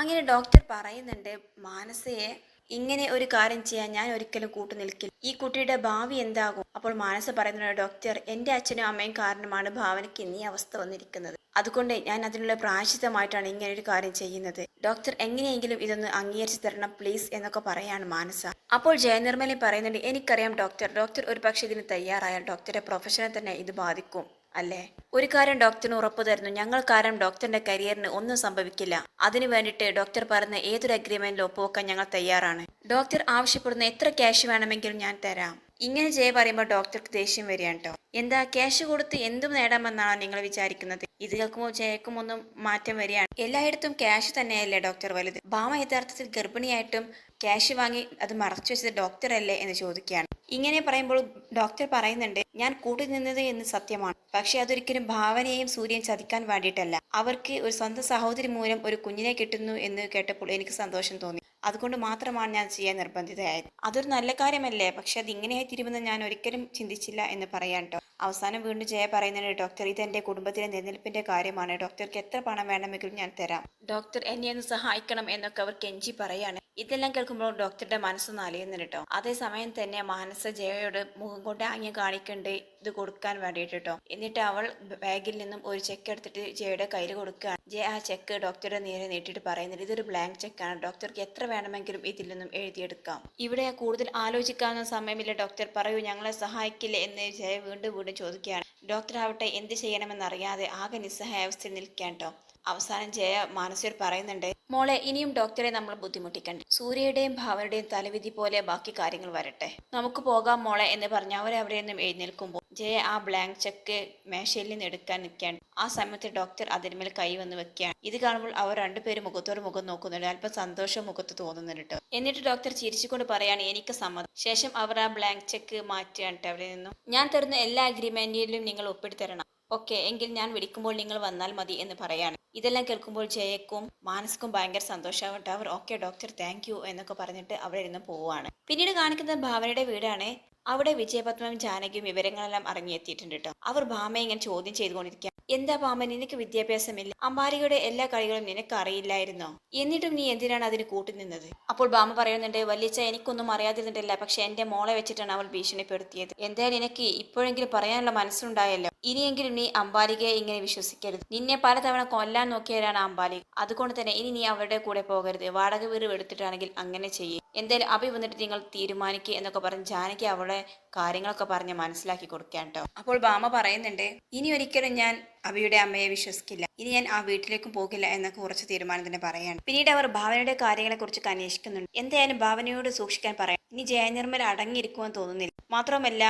അങ്ങനെ ഡോക്ടർ പറയുന്നുണ്ട് മാനസയെ ഇങ്ങനെ ഒരു കാര്യം ചെയ്യാൻ ഞാൻ ഒരിക്കലും കൂട്ടു നിൽക്കില്ല. ഈ കുട്ടിയുടെ ഭാവി എന്താകും? അപ്പോൾ മാനസ പറയുന്നുണ്ട് ഡോക്ടർ എന്റെ അച്ഛനും അമ്മയും കാരണമാണ് ഭാവനയ്ക്ക് ഇന്നീ അവസ്ഥ വന്നിരിക്കുന്നത്. അതുകൊണ്ട് ഞാൻ അതിനുള്ള പ്രായശിതമായിട്ടാണ് ഇങ്ങനെ ഒരു കാര്യം ചെയ്യുന്നത്. ഡോക്ടർ എങ്ങനെയെങ്കിലും ഇതൊന്ന് അംഗീകരിച്ചു തരണം പ്ലീസ് എന്നൊക്കെ പറയാണ് മാനസ. അപ്പോൾ ജയനിർമ്മലി പറയുന്നുണ്ട് എനിക്കറിയാം ഡോക്ടർ ഡോക്ടർ ഒരു പക്ഷേ ഇതിന് തയ്യാറായാൽ ഡോക്ടറെ പ്രൊഫഷനെ തന്നെ ഇത് ബാധിക്കും. അല്ലേ? ഒരു കാര്യം ഡോക്ടറിന് ഉറപ്പ് തരുന്നു. ഞങ്ങൾ കാരണം ഡോക്ടറിന്റെ കരിയറിന് ഒന്നും സംഭവിക്കില്ല. അതിനു വേണ്ടിയിട്ട് ഡോക്ടർ പറഞ്ഞ ഏതൊരു അഗ്രിമെന്റിൽ ഒപ്പുവെക്കാൻ ഞങ്ങൾ തയ്യാറാണ്. ഡോക്ടർ ആവശ്യപ്പെടുന്ന എത്ര ക്യാഷ് വേണമെങ്കിലും ഞാൻ തരാം. ഇങ്ങനെ ജയ പറയുമ്പോൾ ഡോക്ടർക്ക് ദേഷ്യം വരികയാണ് കേട്ടോ എന്താ ക്യാഷ് കൊടുത്ത് എന്തും നേടാമെന്നാണോ നിങ്ങൾ വിചാരിക്കുന്നത്? ഇത് കേൾക്കുമോ ജയക്കും ഒന്നും മാറ്റം വരികയാണ്. എല്ലായിടത്തും ക്യാഷ് തന്നെയല്ലേ ഡോക്ടർ വലുത്? ഭാമ യഥാർത്ഥത്തിൽ ഗർഭിണിയായിട്ടും ക്യാഷ് വാങ്ങി അത് മറച്ചു വെച്ചത് ഡോക്ടർ അല്ലേ എന്ന് ചോദിക്കുകയാണ്. ഇങ്ങനെ പറയുമ്പോൾ ഡോക്ടർ പറയുന്നുണ്ട് ഞാൻ കൂട്ടി നിന്നത് എന്ന് സത്യമാണ്. പക്ഷെ അതൊരിക്കലും ഭാവനയെയും സൂര്യൻ ചതിക്കാൻ വേണ്ടിയിട്ടല്ല. അവർക്ക് ഒരു സ്വന്തം സഹോദരി മൂലം ഒരു കുഞ്ഞിനെ കിട്ടുന്നു എന്ന് കേട്ടപ്പോൾ എനിക്ക് സന്തോഷം തോന്നി. അതുകൊണ്ട് മാത്രമാണ് ഞാൻ ചെയ്യാൻ നിർബന്ധിതയായത്. അതൊരു നല്ല കാര്യമല്ലേ? പക്ഷെ അത് ഇങ്ങനെയായി തീരുമെന്ന് ഞാൻ ഒരിക്കലും ചിന്തിച്ചില്ല എന്ന് പറയാൻ കേട്ടോ അവസാനം വീണ്ടും ജയ പറയുന്നുണ്ട് ഡോക്ടർ ഇത് എന്റെ കുടുംബത്തിലെ നിലനിൽപ്പിന്റെ കാര്യമാണ്. ഡോക്ടർക്ക് എത്ര പണം വേണമെങ്കിലും ഞാൻ തരാം. ഡോക്ടർ എന്നെ ഒന്ന് സഹായിക്കണം എന്നൊക്കെ അവർ കെഞ്ചി പറയാണ്. ഇതെല്ലാം കേൾക്കുമ്പോൾ ഡോക്ടറുടെ മനസ്സൊന്ന് അലിയുന്നുണ്ട് കേട്ടോ അതേസമയം തന്നെ മനസ്സ് ജയയോട് മുഖം കൊണ്ട് ആംഗ്യം കാണിക്കണ്ട് ഇത് കൊടുക്കാൻ വേണ്ടിയിട്ട് കേട്ടോ എന്നിട്ട് അവൾ ബാഗിൽ നിന്നും ഒരു ചെക്ക് എടുത്തിട്ട് ജയയുടെ കയ്യിൽ കൊടുക്കുകയാണ്. ജയ ആ ചെക്ക് ഡോക്ടറുടെ നേരെ നീട്ടിട്ട് പറയുന്നുണ്ട് ഇതൊരു ബ്ലാങ്ക് ചെക്കാണ് ഡോക്ടർക്ക് എത്ര വേണമെങ്കിലും ഇതിൽ നിന്നും എഴുതിയെടുക്കാം. ഇവിടെ കൂടുതൽ ആലോചിക്കാവുന്ന സമയമില്ല. ഡോക്ടർ പറയൂ ഞങ്ങളെ സഹായിക്കില്ല? എന്ന് ജയ വീണ്ടും വീണ്ടും ചോദിക്കുകയാണ്. ഡോക്ടർ ആവട്ടെ എന്ത് ചെയ്യണമെന്നറിയാതെ ആകെ നിസ്സഹായാവസ്ഥയിൽ നിൽക്കാൻ കേട്ടോ അവസാനം ജയ മാനസികർ പറയുന്നുണ്ട് മോളെ ഇനിയും ഡോക്ടറെ നമ്മൾ ബുദ്ധിമുട്ടിക്കണ്ട. സൂര്യയുടെയും ഭാവനയുടെയും തലവിധി പോലെ ബാക്കി കാര്യങ്ങൾ വരട്ടെ. നമുക്ക് പോകാം മോളെ എന്ന് പറഞ്ഞ് അവരെ അവിടെ നിന്നും എഴുന്നേൽക്കുമ്പോൾ ജയ ആ ബ്ലാങ്ക് ചെക്ക് മേശയിൽ നിന്ന് എടുക്കാൻ നിൽക്കുകയാണ്. ആ സമയത്ത് ഡോക്ടർ അതിന്മേൽ കൈ വന്ന് വെക്കുകയാണ്. ഇത് കാണുമ്പോൾ അവർ രണ്ടുപേരും മുഖത്തോട് മുഖം നോക്കുന്നുണ്ട്. അല്പം സന്തോഷം മുഖത്ത് തോന്നുന്നുണ്ട് എന്നിട്ട് ഡോക്ടർ ചിരിച്ചുകൊണ്ട് പറയാണ് എനിക്ക് സമ്മതം. ശേഷം അവർ ആ ബ്ലാങ്ക് ചെക്ക് മാറ്റുകയാണ് അവിടെ നിന്നും. ഞാൻ തരുന്ന എല്ലാ അഗ്രിമെന്റിലും നിങ്ങൾ ഒപ്പിട്ട് തരണം. ഓക്കെ എങ്കിൽ ഞാൻ വിളിക്കുമ്പോൾ നിങ്ങൾ വന്നാൽ മതി എന്ന് പറയാണ്. ഇതെല്ലാം കേൾക്കുമ്പോൾ ജയക്കും മാനസിക്കും ഭയങ്കര സന്തോഷമാവട്ടെ അവർ ഓക്കെ ഡോക്ടർ താങ്ക് യു എന്നൊക്കെ പറഞ്ഞിട്ട് അവിടെ ഇരുന്ന് പോവുകയാണ്. പിന്നീട് കാണിക്കുന്നത് ഭാവനയുടെ വീടാണ്. അവിടെ വിജയപത്മം ജാനകിയും വിവരങ്ങളെല്ലാം ഇറങ്ങിയെത്തിയിട്ടുണ്ട് കേട്ടോ അവർ ഭാമയെ ഇങ്ങനെ ചോദ്യം ചെയ്തുകൊണ്ടിരിക്കുക എന്താ ഭാമ നിനക്ക് വിദ്യാഭ്യാസമില്ല? അമ്പാരിയുടെ എല്ലാ കളികളും നിനക്ക് അറിയില്ലായിരുന്നോ? എന്നിട്ടും നീ എന്തിനാണ് അതിന് കൂട്ടുനിന്നത് അപ്പോൾ ഭാമ പറയുന്നുണ്ട് വല്യച്ച എനിക്കൊന്നും അറിയാതിരുന്നിട്ടില്ല. പക്ഷെ എന്റെ മോളെ വെച്ചിട്ടാണ് അവൾ ഭീഷണിപ്പെടുത്തിയത്. എന്തായാലും നിനക്ക് ഇപ്പോഴെങ്കിലും പറയാനുള്ള മനസ്സുണ്ടായല്ലോ? ഇനിയെങ്കിലും നീ അമ്പാലികയെ ഇങ്ങനെ വിശ്വസിക്കരുത്. നിന്നെ പലതവണ കൊല്ലാൻ നോക്കിയവരാണ് അമ്പാലിക. അതുകൊണ്ട് തന്നെ ഇനി നീ അവരുടെ കൂടെ പോകരുത്. വാടക വീട് എടുത്തിട്ടാണെങ്കിൽ അങ്ങനെ ചെയ്യേ. എന്തായാലും അഭി വന്നിട്ട് നിങ്ങൾ തീരുമാനിക്കുക എന്നൊക്കെ പറഞ്ഞ് ജാനകി അവളെ കാര്യങ്ങളൊക്കെ പറഞ്ഞ് മനസ്സിലാക്കി കൊടുക്കാൻ കേട്ടോ അപ്പോൾ ബാമ പറയുന്നുണ്ട് ഇനി ഒരിക്കലും ഞാൻ അഭിയുടെ അമ്മയെ വിശ്വസിക്കില്ല. ഇനി ഞാൻ ആ വീട്ടിലേക്കും പോകില്ല എന്നൊക്കെ കുറച്ച് തീരുമാനത്തിന് പറയാണ്. പിന്നീട് അവർ ഭാവനയുടെ കാര്യങ്ങളെ കുറിച്ച് അന്വേഷിക്കുന്നുണ്ട്. എന്തായാലും ഭാവനയോട് സൂക്ഷിക്കാൻ പറയാം. ഇനി ജയനിർമ്മൽ അടങ്ങിയിരിക്കുമെന്ന് തോന്നുന്നില്ല. മാത്രമല്ല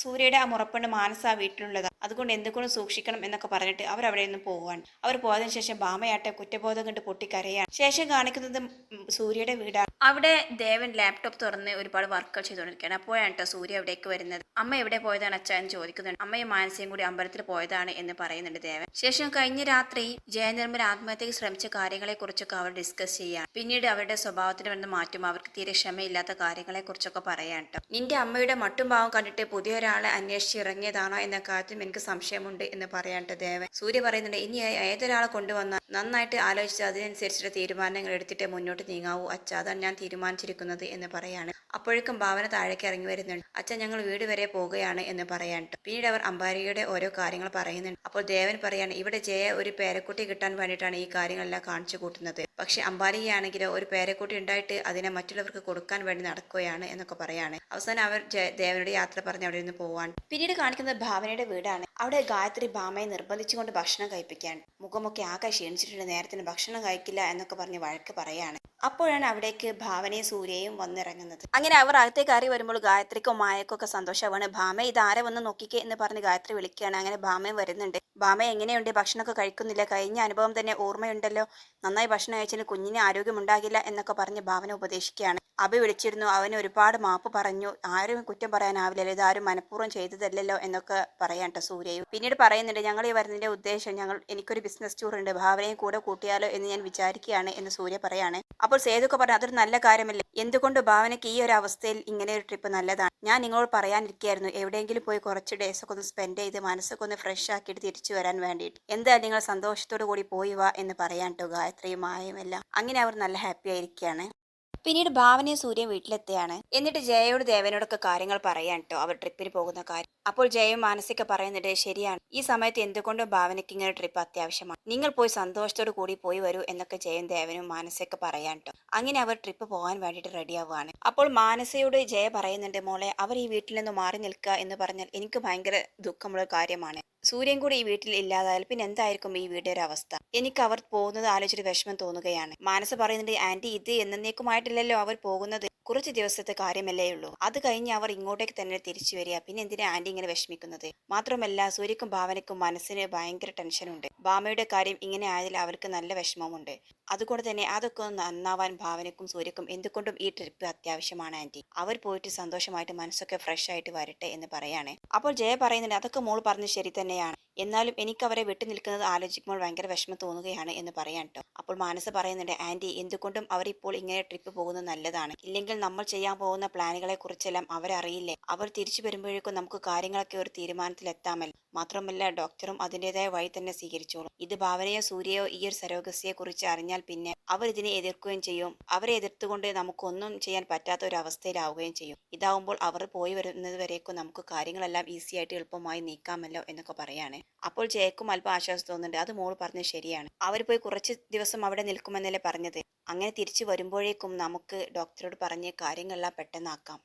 സൂര്യയുടെ ആ മുറപ്പെണ്ണ് മാനസ ആ വീട്ടിലുള്ളതാണ് അതുകൊണ്ട് എന്തുകൊണ്ടും സൂക്ഷിക്കണം എന്നൊക്കെ പറഞ്ഞിട്ട് അവർ അവിടെ നിന്ന് പോവാണ് അവർ പോയതിനു ശേഷം ബാമയാട്ടെ കുറ്റബോധം കണ്ട് പൊട്ടിക്കരയാണ്. ശേഷം കാണിക്കുന്നത് സൂര്യയുടെ വീടാണ്. അവിടെ ദേവൻ ലാപ്ടോപ്പ് തുറന്ന് ഒരുപാട് വർക്കുകൾ ചെയ്തുകൊണ്ടിരിക്കുകയാണ്. അപ്പോഴാണ് കേട്ടോ സൂര്യ അവിടേക്ക് വരുന്നത്. അമ്മ എവിടെ പോയതാണ് അച്ഛൻ എന്ന് ചോദിക്കുന്നുണ്ട്. അമ്മയും മാനസയും കൂടി അമ്പലത്തിൽ പോയതാണ് എന്ന് പറയുന്നുണ്ട് ദേവൻ. ശേഷം കഴിഞ്ഞ രാത്രി ജയനിർമ്മൽ ആത്മഹത്യക്ക് ശ്രമിച്ച കാര്യങ്ങളെ കുറിച്ചൊക്കെ അവർ ഡിസ്കസ് ചെയ്യാണ് പിന്നീട് അവരുടെ സ്വഭാവത്തിന് വന്ന് മാറ്റും അവർക്ക് തീരെ ക്ഷമയില്ലാത്ത കാര്യങ്ങളെ കുറിച്ചൊക്കെ പറയാൻ കേട്ടോ. നിന്റെ അമ്മയുടെ മട്ടും ഭാവം കണ്ടിട്ട് പുതിയ ഒരാളെ അന്വേഷിച്ച് ഇറങ്ങിയതാണോ എന്ന കാര്യത്തിൽ എനിക്ക് സംശയമുണ്ട് എന്ന് പറയാണ്ട് ദേവൻ. സൂര്യ പറയുന്നുണ്ട് ഇനി ഏതൊരാളെ കൊണ്ടുവന്ന നന്നായിട്ട് ആലോചിച്ച് അതിനനുസരിച്ചുള്ള തീരുമാനങ്ങൾ എടുത്തിട്ട് മുന്നോട്ട് നീങ്ങാവൂ. അച്ഛ അതാണ് ഞാൻ തീരുമാനിച്ചിരിക്കുന്നത് എന്ന് പറയാണ്. അപ്പോഴേക്കും ഭാവന താഴേക്ക് ഇറങ്ങി വരുന്നുണ്ട്. അച്ഛൻ ഞങ്ങൾ വീട് വരെ പോവുകയാണ് എന്ന് പറയാൻ ട്ടോ. പിന്നീട് അവർ അമ്പാരിയുടെ ഓരോ കാര്യങ്ങൾ പറയുന്നുണ്ട്. അപ്പോൾ ദേവൻ പറയാണ് ഇവിടെ ജയ ഒരു പേരക്കുട്ടി കിട്ടാൻ വേണ്ടിയിട്ടാണ് ഈ കാര്യങ്ങളെല്ലാം കാണിച്ചു കൂട്ടുന്നത്. പക്ഷെ അമ്പാരിയാണെങ്കിൽ ഒരു പേരക്കുട്ടി ഉണ്ടായിട്ട് അതിനെ മറ്റുള്ളവർക്ക് കൊടുക്കാൻ വേണ്ടി നടക്കുകയാണ് എന്നൊക്കെ പറയാണ്. അവസാനം അവർ ദേവനോട് യാത്ര പറഞ്ഞ് അവിടെ നിന്ന് പോവാൻ പിന്നീട് കാണിക്കുന്നത് ഭാവനയുടെ വീടാണ്. അവിടെ ഗായത്രി ഭാമയെ നിർബന്ധിച്ചുകൊണ്ട് ഭക്ഷണം കഴിപ്പിക്കാൻ. മുഖമൊക്കെ ആകെ ക്ഷീണിച്ചിട്ടുണ്ട്. നേരത്തിന് ഭക്ഷണം കഴിക്കില്ല എന്നൊക്കെ പറഞ്ഞ് വഴക്ക് പറയാണ്. അപ്പോഴാണ് അവിടേക്ക് ഭാവനയും സൂര്യയും വന്നിറങ്ങുന്നത്. അങ്ങനെ അവർ അകത്തെ കയറി വരുമ്പോൾ ഗായത്രിക്കോ മായക്കോ ഒക്കെ സന്തോഷമാണ്. ഭാമ ഇതാരെ വന്ന് നോക്കിക്കേ എന്ന് പറഞ്ഞ് ഗായത്രി വിളിക്കുകയാണ്. അങ്ങനെ ഭാമയും വരുന്നുണ്ട്. ഭാമ എങ്ങനെയുണ്ട്? ഭക്ഷണമൊക്കെ കഴിക്കുന്നില്ല? കഴിഞ്ഞ അനുഭവം തന്നെ ഓർമ്മയുണ്ടല്ലോ. നന്നായി ഭക്ഷണം കഴിച്ചതിന് കുഞ്ഞിന് ആരോഗ്യമുണ്ടാകില്ല എന്നൊക്കെ പറഞ്ഞ് ഭാവന ഉപദേശിക്കുകയാണ്. അഭി വിളിച്ചിരുന്നു. അവന് ഒരുപാട് മാപ്പ് പറഞ്ഞു. ആരും കുറ്റം പറയാനാവില്ലല്ലോ. ഇതാരും മനഃപൂർവം ചെയ്തതല്ലല്ലോ എന്നൊക്കെ പറയാൻ കേട്ടോ സൂര്യയും. പിന്നീട് പറയുന്നുണ്ട് ഞങ്ങൾ ഈ വരുന്നതിന്റെ ഉദ്ദേശം ഞങ്ങൾ എനിക്കൊരു ബിസിനസ് ടൂർ ഉണ്ട്. ഭാവനയും കൂടെ കൂട്ടിയാലോ എന്ന് ഞാൻ വിചാരിക്കുകയാണ് എന്ന് സൂര്യ പറയാണ്. അപ്പോൾ സേതുക്കെ പറഞ്ഞു അതൊരു നല്ല കാര്യമല്ലേ? എന്തുകൊണ്ട് ഭാവനയ്ക്ക് ഈ ഒരു അവസ്ഥയിൽ ഇങ്ങനെ ഒരു ട്രിപ്പ് നല്ലതാണ്? ഞാൻ നിങ്ങളോട് പറയാനിരിക്കുകയായിരുന്നു. എവിടെയെങ്കിലും പോയി കുറച്ച് ഡേയ്സൊക്കെ ഒന്ന് സ്പെൻഡ് ചെയ്ത് മനസ്സൊക്കെ ഒന്ന് ഫ്രഷ് ആക്കിയിട്ട് തിരിച്ചു തിരിച്ചു വരാൻ വേണ്ടിയിട്ട്. എന്താ നിങ്ങൾ സന്തോഷത്തോടു കൂടി പോയി വാ എന്ന് പറയാൻ കേട്ടോ ഗായത്രിയും മായയുമെല്ലാം അങ്ങനെ അവർ നല്ല ഹാപ്പി ആയിരിക്കുകയാണ്. പിന്നീട് ഭാവനയും സൂര്യൻ വീട്ടിലെത്തുകയാണ് എന്നിട്ട് ജയയോട് ദേവനോടൊക്കെ കാര്യങ്ങൾ പറയാൻ കേട്ടോ അവർ ട്രിപ്പിന് പോകുന്ന കാര്യം. അപ്പോൾ ജയയും മാനസിക പറയുന്നുണ്ട് ശരിയാണ്. ഈ സമയത്ത് എന്തുകൊണ്ടും ഭാവനയ്ക്ക് ഇങ്ങനെ ട്രിപ്പ് അത്യാവശ്യമാണ്. നിങ്ങൾ പോയി സന്തോഷത്തോടു കൂടി പോയി വരൂ എന്നൊക്കെ ജയൻ ദേവനും മാനസയൊക്കെ പറയാൻ കേട്ടോ അങ്ങനെ അവർ ട്രിപ്പ് പോകാൻ വേണ്ടിയിട്ട് റെഡിയാവുകയാണ് അപ്പോൾ മാനസയോട് ജയ പറയുന്നുണ്ട് മോളെ അവർ ഈ വീട്ടിൽ നിന്ന് മാറി നിൽക്കുക എന്ന് പറഞ്ഞാൽ എനിക്ക് ഭയങ്കര ദുഃഖമുള്ള കാര്യമാണ്. സൂര്യൻ കൂടി ഈ വീട്ടിൽ ഇല്ലാതായാൽ പിന്നെ എന്തായിരിക്കും ഈ വീടിന്റെ ഒരു അവസ്ഥ? എനിക്ക് അവർ പോകുന്നത് ആലോചിച്ചിട്ട് വിഷമം തോന്നുകയാണ്. മാനസ പറയുന്നുണ്ട് ആന്റി ഇത് എന്നേക്കുമായിട്ടില്ലല്ലോ അവർ പോകുന്നത്. കുറച്ച് ദിവസത്തെ കാര്യമല്ലേ ഉള്ളൂ. അത് കഴിഞ്ഞ് അവർ ഇങ്ങോട്ടേക്ക് തന്നെ തിരിച്ചു വരിക. പിന്നെ എന്തിനാ ആന്റി ഇങ്ങനെ വിഷമിക്കുന്നത്? മാത്രമല്ല സൂര്യക്കും ഭാവനയ്ക്കും മനസ്സിന് ഭയങ്കര ടെൻഷനുണ്ട് ഭാമയുടെ കാര്യം ഇങ്ങനെ ആയതിൽ അവർക്ക് നല്ല വിഷമമുണ്ട്. അതുകൊണ്ട് തന്നെ അതൊക്കെ ഒന്ന് നന്നാവാൻ ഭാവനയ്ക്കും സൂര്യക്കും എന്തുകൊണ്ടും ഈ ട്രിപ്പ് അത്യാവശ്യമാണ് ആന്റി. അവർ പോയിട്ട് സന്തോഷമായിട്ട് മനസ്സൊക്കെ ഫ്രഷ് ആയിട്ട് വരട്ടെ എന്ന് പറയാണ്. അപ്പോൾ ജയ പറയുന്നുണ്ട് അതൊക്കെ മോൾ പറഞ്ഞ് ശരി തന്നെയാണ്. എന്നാലും എനിക്ക് അവരെ വിട്ടു നിൽക്കുന്നത് ആലോചിക്കുമ്പോൾ ഭയങ്കര വിഷമം തോന്നുകയാണ് എന്ന് പറയാൻ കേട്ടോ അപ്പോൾ മാനസ പറയുന്നുണ്ട് ആന്റി എന്തുകൊണ്ടും അവർ ഇപ്പോൾ ഇങ്ങനെ ട്രിപ്പ് പോകുന്നത് നല്ലതാണ്. ഇല്ലെങ്കിൽ നമ്മൾ ചെയ്യാൻ പോകുന്ന പ്ലാനുകളെ കുറിച്ചെല്ലാം അവരറിയില്ലേ? അവർ തിരിച്ചു വരുമ്പോഴേക്കും നമുക്ക് കാര്യങ്ങളൊക്കെ ഒരു തീരുമാനത്തിലെത്താമല്ലോ. മാത്രമല്ല ഡോക്ടറും അതിന്റെതായ വഴി തന്നെ സ്വീകരിച്ചോളും. ഇത് ഭാവനയോ സൂര്യയോ ഈ ഒരു സരോഗസിയെ കുറിച്ച് അറിഞ്ഞാൽ പിന്നെ അവർ ഇതിനെ എതിർക്കുകയും ചെയ്യും. അവരെ എതിർത്തുകൊണ്ട് നമുക്കൊന്നും ചെയ്യാൻ പറ്റാത്ത ഒരു അവസ്ഥയിലാവുകയും ചെയ്യും. ഇതാവുമ്പോൾ അവർ പോയി വരുന്നത് വരേക്കും നമുക്ക് കാര്യങ്ങളെല്ലാം ഈസി ആയിട്ട് എളുപ്പമായി നീക്കാമല്ലോ എന്നൊക്കെ പറയാണ്. അപ്പോൾ ജയക്കും അല്പം ആശ്വാസം തോന്നുന്നുണ്ട്. അത് മോൾ പറഞ്ഞത് ശരിയാണ്. അവർ പോയി കുറച്ച് ദിവസം അവിടെ നിൽക്കുമെന്നല്ലേ പറഞ്ഞത്. അങ്ങനെ തിരിച്ചു വരുമ്പോഴേക്കും നമുക്ക് ഡോക്ടറോട് പറഞ്ഞ് കാര്യങ്ങളെല്ലാം പെട്ടെന്നാക്കാം.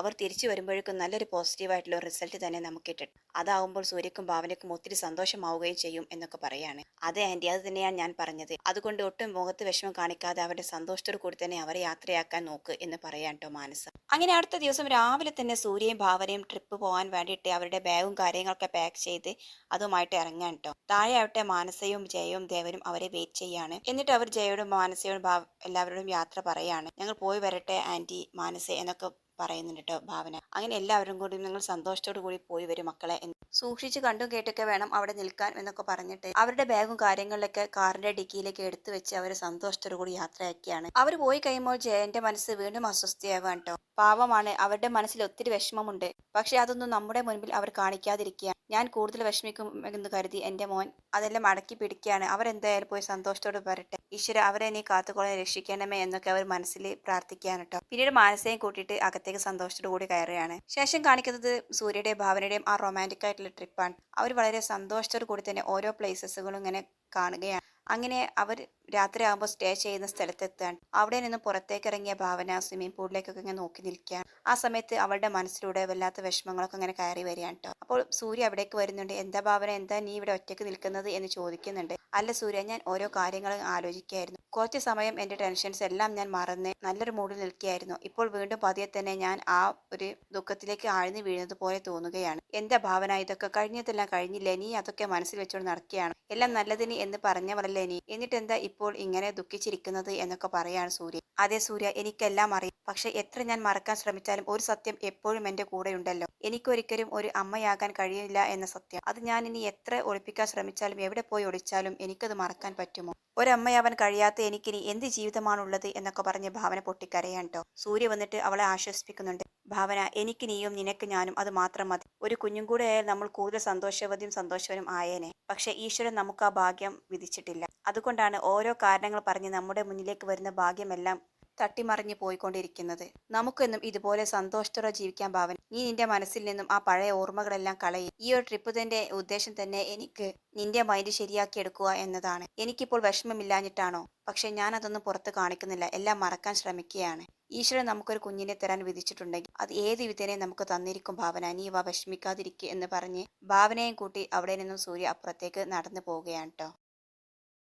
അവർ തിരിച്ചു വരുമ്പോഴേക്കും നല്ലൊരു പോസിറ്റീവായിട്ടുള്ള റിസൾട്ട് തന്നെ നമുക്ക് കിട്ടും. അതാവുമ്പോൾ സൂര്യക്കും ഭാവനയ്ക്കും ഒത്തിരി സന്തോഷമാവുകയും ചെയ്യും എന്നൊക്കെ പറയാണ്. അതെ ആന്റി അത് തന്നെയാണ് ഞാൻ പറഞ്ഞത്. അതുകൊണ്ട് ഒട്ടും മുഖത്ത് വിഷമം കാണിക്കാതെ അവരുടെ സന്തോഷത്തോടു കൂടി തന്നെ അവരെ യാത്രയാക്കാൻ നോക്ക് എന്ന് പറയാൻ കേട്ടോ മാനസ. അങ്ങനെ അടുത്ത ദിവസം രാവിലെ തന്നെ സൂര്യയും ഭാവനയും ട്രിപ്പ് പോകാൻ വേണ്ടിയിട്ട് അവരുടെ ബാഗും കാര്യങ്ങളൊക്കെ പാക്ക് ചെയ്ത് അതുമായിട്ട് ഇറങ്ങാൻ കേട്ടോ താഴെ ആവട്ടെ മാനസയും ജയവും ദേവനും അവരെ വെയിറ്റ് ചെയ്യാണ്. എന്നിട്ട് അവർ ജയയോടും മാനസയോടും എല്ലാവരോടും യാത്ര പറയാണ്. ഞങ്ങൾ പോയി വരട്ടെ ആന്റി മാനസ എന്നൊക്കെ പറയുന്നുണ്ട് കേട്ടോ ഭാവന. അങ്ങനെ എല്ലാവരും കൂടി നിങ്ങൾ സന്തോഷത്തോടു കൂടി പോയി വരും മക്കളെ സൂക്ഷിച്ച് കണ്ടും കേട്ടൊക്കെ വേണം അവിടെ നിൽക്കാൻ എന്നൊക്കെ പറഞ്ഞിട്ട് അവരുടെ ബാഗും കാര്യങ്ങളിലൊക്കെ കാറിന്റെ ഡിക്കിയിലേക്ക് എടുത്തു വെച്ച് അവർ സന്തോഷത്തോടു കൂടി യാത്രയാക്കിയാണ്. അവർ പോയി കഴിയുമ്പോൾ ജയന്റെ മനസ്സ് വീണ്ടും അസ്വസ്ഥയാവാൻ കേട്ടോ പാവമാണ് അവരുടെ മനസ്സിൽ ഒത്തിരി വിഷമമുണ്ട്. പക്ഷെ അതൊന്നും നമ്മുടെ മുൻപിൽ അവർ കാണിക്കാതിരിക്കുക ഞാൻ കൂടുതൽ വിഷമിക്കും എന്ന് കരുതി എന്റെ മോൻ അതെല്ലാം അടക്കി പിടിക്കുകയാണ്. അവരെന്തായാലും പോയി സന്തോഷത്തോട് വരട്ടെ. ഈശ്വര അവരെ നീ കാത്തുകൊള്ളെ രക്ഷിക്കണമേ എന്നൊക്കെ അവർ മനസ്സിൽ പ്രാർത്ഥിക്കാനട്ടോ പിന്നീട് മാനസയും കൂട്ടിയിട്ട് അകത്തേക്ക് സന്തോഷത്തോടു കൂടി കയറുകയാണ്. ശേഷം കാണിക്കുന്നത് സൂര്യയുടെയും ഭാവനയുടെയും ആ റൊമാന്റിക് ആയിട്ടുള്ള ട്രിപ്പാണ് അവർ വളരെ സന്തോഷത്തോടു കൂടി തന്നെ ഓരോ പ്ലേസസുകളും ഇങ്ങനെ കാണുകയാണ്. അങ്ങനെ അവർ രാത്രി ആകുമ്പോൾ സ്റ്റേ ചെയ്യുന്ന സ്ഥലത്തെത്താൻ. അവിടെ നിന്ന് പുറത്തേക്ക് ഇറങ്ങിയ ഭാവന സ്വിമ്മിംഗ് പൂളിലേക്കൊക്കെ ഇങ്ങനെ നോക്കി നിൽക്കുകയാണ്. ആ സമയത്ത് അവളുടെ മനസ്സിലൂടെ വല്ലാത്ത വിഷമങ്ങളൊക്കെ ഇങ്ങനെ കയറി വരികയാണ് കേട്ടോ അപ്പോൾ സൂര്യ അവിടേക്ക് വരുന്നുണ്ട്. എന്താ ഭാവന? എന്താ നീ ഇവിടെ ഒറ്റയ്ക്ക് നിൽക്കുന്നത്? എന്ന് ചോദിക്കുന്നുണ്ട്. അല്ല സൂര്യ ഞാൻ ഓരോ കാര്യങ്ങളും ആലോചിക്കുകയായിരുന്നു. കുറച്ച് സമയം എന്റെ ടെൻഷൻസ് എല്ലാം ഞാൻ മറന്ന് നല്ലൊരു മൂഡിൽ നിൽക്കുകയായിരുന്നു. ഇപ്പോൾ വീണ്ടും പതിയെ തന്നെ ഞാൻ ആ ഒരു ദുഃഖത്തിലേക്ക് ആഴ്ന്നു വീഴുന്നത് പോലെ തോന്നുകയാണ്. എന്താ ഭാവന? ഇതൊക്കെ കഴിഞ്ഞതെല്ലാം കഴിഞ്ഞില്ലേ? നീ അതൊക്കെ മനസ്സിൽ വെച്ചുകൊണ്ട് നടക്കുകയാണ്? എല്ലാം നല്ലതിന് എന്ന് പറഞ്ഞവളല്ലേ നീ? എന്നിട്ടെന്താ ഇപ്പോൾ ഇങ്ങനെ ദുഃഖിച്ചിരിക്കുന്നത് എന്നൊക്കെ പറയാണ് സൂര്യ. അതെ സൂര്യ എനിക്കെല്ലാം അറിയാം. പക്ഷെ എത്ര ഞാൻ മറക്കാൻ ശ്രമിച്ചാലും ഒരു സത്യം എപ്പോഴും എന്റെ കൂടെയുണ്ടല്ലോ. എനിക്കൊരിക്കലും ഒരു അമ്മയാകാൻ കഴിയില്ല എന്ന സത്യം. അത് ഞാൻ ഇനി എത്ര ഒളിപ്പിക്കാൻ ശ്രമിച്ചാലും എവിടെ പോയി ഒളിച്ചാലും എനിക്കത് മറക്കാൻ പറ്റുമോ? ഒരമ്മയാവാൻ കഴിയാത്ത എനിക്കിനി എന്ത് ജീവിതമാണുള്ളത് എന്നൊക്കെ പറഞ്ഞ് ഭാവന പൊട്ടിക്കരയാൻ കേട്ടോ സൂര്യ വന്നിട്ട് അവളെ ആശ്വസിപ്പിക്കുന്നുണ്ട്. ഭാവന എനിക്ക് നീയും നിനക്ക് ഞാനും അത് മാത്രം മതി. ഒരു കുഞ്ഞും കൂടെ ആയാൽ നമ്മൾ കൂടുതൽ സന്തോഷവതിയും സന്തോഷവനും ആയേനെ. പക്ഷെ ഈശ്വരൻ നമുക്ക് ആ ഭാഗ്യം വിധിച്ചിട്ടില്ല. അതുകൊണ്ടാണ് ഓരോ കാരണങ്ങൾ പറഞ്ഞ് നമ്മുടെ മുന്നിലേക്ക് വരുന്ന ഭാഗ്യമെല്ലാം തട്ടിമറിഞ്ഞു പോയിക്കൊണ്ടിരിക്കുന്നത്. നമുക്കെന്നും ഇതുപോലെ സന്തോഷത്തോടെ ജീവിക്കാൻ ഭാവൻ നീ നിന്റെ മനസ്സിൽ നിന്നും ആ പഴയ ഓർമ്മകളെല്ലാം കളയും. ഈ ഒരു ട്രിപ്പ് തന്നെ ഉദ്ദേശം തന്നെ എനിക്ക് നിന്റെ മൈൻഡ് ശരിയാക്കി എടുക്കുക എന്നതാണ്. എനിക്കിപ്പോൾ വിഷമമില്ലാഞ്ഞിട്ടാണോ? പക്ഷെ ഞാൻ അതൊന്നും പുറത്ത് കാണിക്കുന്നില്ല. എല്ലാം മറക്കാൻ ശ്രമിക്കുകയാണ്. ഈശ്വരൻ നമുക്കൊരു കുഞ്ഞിനെ തരാൻ വിധിച്ചിട്ടുണ്ടെങ്കിൽ അത് ഏത് വിധേനെ നമുക്ക് തന്നിരിക്കും ഭാവന? നീ വ വിഷമിക്കാതിരിക്കുക എന്ന് പറഞ്ഞ് ഭാവനയും കൂട്ടി അവിടെ നിന്നും സൂര്യ അപ്പുറത്തേക്ക് നടന്നു പോവുകയാണ് കേട്ടോ